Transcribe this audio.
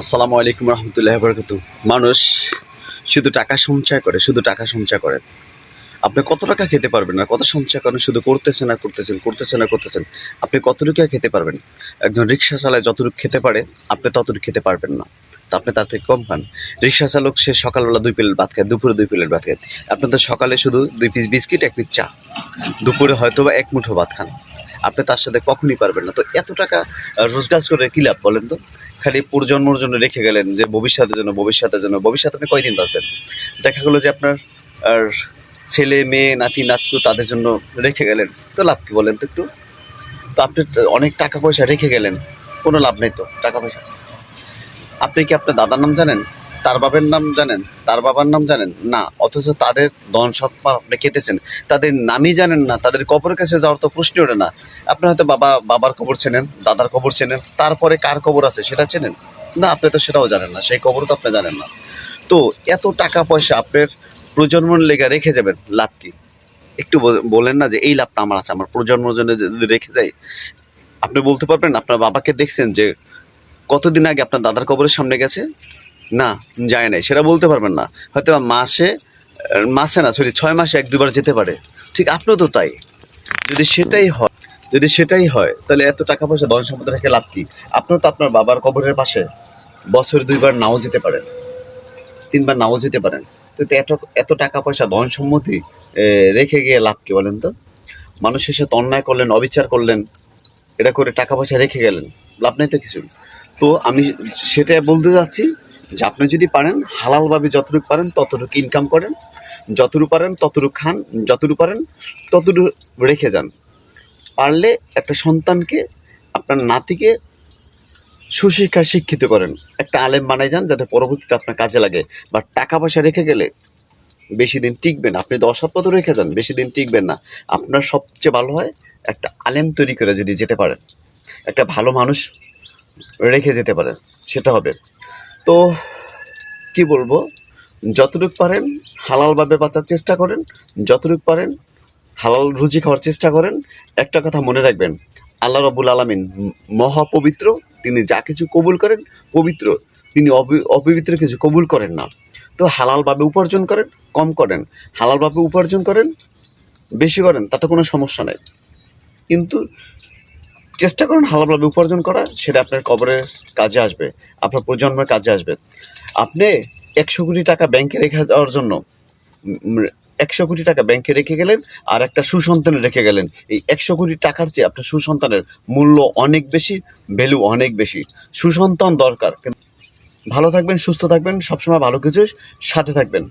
আসসালামু আলাইকুম রহমতুল্লাহ বরকত মানুষ শুধু টাকা সঞ্চয় করে, শুধু টাকা সঞ্চয় করে। আপনি কত টাকা খেতে পারবেন না কত সঞ্চয় করেন, শুধু করতেছেন না করতেছেন করতেছেন না করতেছেন। আপনি কতটুকু খেতে পারবেন? একজন রিক্সা চালায় যতটুকু খেতে পারে, আপনি ততটুকু খেতে পারবেন না। তা আপনি তার থেকে কম খান। রিক্সা চালক সে সকালবেলা দুই প্লেট ভাত খায়, দুপুরে দুই প্লেট ভাত খায়। আপনি তো সকালে শুধু দুই পিস বিস্কিট এক পিস চা। দুপুরে হয়তো বা এক মুঠো ভাত খান। আপনি তার সাথে কখনই পারবেন না। তো এত টাকা রোজগার করে কী লাভ বলেন তো? খালি প্রজন্মর জন্য রেখে গেলেন যে ভবিষ্যতের জন্য ভবিষ্যতের জন্য। ভবিষ্যতে আপনি কয়দিন বাঁচবেন? দেখা গেলো যে আপনার, আর ছেলে, মেয়ে, নাতি, নাতকু তাদের জন্য রেখে গেলেন। তো লাভ কী বলেন তো একটু? তো আপনি অনেক টাকা পয়সা রেখে গেলেন, কোনো লাভ নেই তো টাকা পয়সা। আপনি কি আপনার দাদার নাম জানেন? তার বাবার নাম জানেন? তার বাবার নাম জানেন? না, অথচ তাদের ধন সম্পদ আপনি কেটেছেন। তাদের নামই জানেন না, তাদের কবরের কাছে যাওয়ার তো প্রশ্নই ওঠে না। আপনি হয়তো বাবা, বাবার খবর চেনেন, দাদার খবর চেনেন, তারপরে কার খবর আছে সেটা চেনেন? না, আপনি তো সেটাও জানেন না, সেই খবর তো আপনি জানেন না। তো এত টাকা পয়সা আপনার প্রজন্মর লেগে রেখে যাবেন, লাভ কি? একটু বলেন না যে এই লাভটা আমার আছে, আমার প্রজন্মর জন্য যদি রেখে যাই। আপনি বলতে পারবেন, আপনার বাবাকে দেখছেন যে কতদিন আগে আপনার দাদার কবরের সামনে গেছে? না, যায় নাই। সেটা বলতে পারবেন না। হয়তো মাসে মাসে না, সরি, ছয় মাসে এক দুবার যেতে পারে। ঠিক আপনিও তো তাই। যদি সেটাই হয়, যদি সেটাই হয়, তাহলে এত টাকা পয়সা ধন সম্পদ রেখে লাভ কি? আপনিও তো আপনার বাবার কবরের পাশে বছরে দুইবার নাও যেতে পারেন তিনবার নাও যেতে পারেন তো তো এত এত টাকা পয়সা ধন সম্মতি রেখে গিয়ে লাভ কি বলেন তো? মানুষের সাথে অন্যায় করলেন, অবিচার করলেন এটা করে টাকা পয়সা রেখে গেলেন। লাভ নেই তো কিছু। তো আমি সেটা বলতে যাচ্ছি যে আপনি যদি পারেন, হালালভাবে যতটুকু পারেন, ততটুকু ইনকাম করেন। যতটুকু পারেন, ততটুকু খান, যতটুকু পারেন, ততটুকু রেখে যান। পারলে একটা সন্তানকে, আপনার নাতিকে সুশিক্ষায় শিক্ষিত করেন। একটা আলেম বানাই যান, যাতে পরবর্তীতে আপনার কাজে লাগে। বা টাকা পয়সা রেখে গেলে বেশি দিন টিকবেন আপনি দশ পথ রেখে যান, বেশি দিন টিকবেন না। আপনার সবচেয়ে ভালো হয় একটা আলেম তৈরি করে যদি যেতে পারেন। একটা ভালো মানুষ রেখে যেতে পারেন। সেটা হবে। তো কি বলব? যতটুকু পারেন হালালভাবে বাঁচার চেষ্টা করেন, যতটুকু পারেন হালাল রুজি খাওয়ার চেষ্টা করেন। একটা কথা মনে রাখবেন, আল্লাহ রবুল আলমিন মহাপবিত্র, তিনি যা কিছু কবুল করেন, পবিত্র। তিনি অপবিত্র কিছু কবুল করেন না। তো হালালভাবে উপার্জন করেন, কম করেন। হালালভাবে উপার্জন করেন, বেশি করেন, তাতে কোনো সমস্যা নেই। কিন্তু চেষ্টা করুন হালালভাবে উপার্জন করা, সেটা আপনার কবরের কাজে আসবে, আপনার প্রজন্মের কাজে আসবে। আপনি একশো কোটি টাকা ব্যাংকে রেখে যাওয়ার জন্য একশো কোটি টাকা ব্যাংকে রেখে গেলেন আর একটা সুসন্তানে রেখে গেলেন। এই একশো কোটি টাকার চেয়ে আপনার সুসন্তানের মূল্য অনেক বেশি ভ্যালু অনেক বেশি। সুসন্তান দরকার। ভালো থাকবেন, সুস্থ থাকবেন, সবসময় ভালো কিছু সাথে থাকবেন।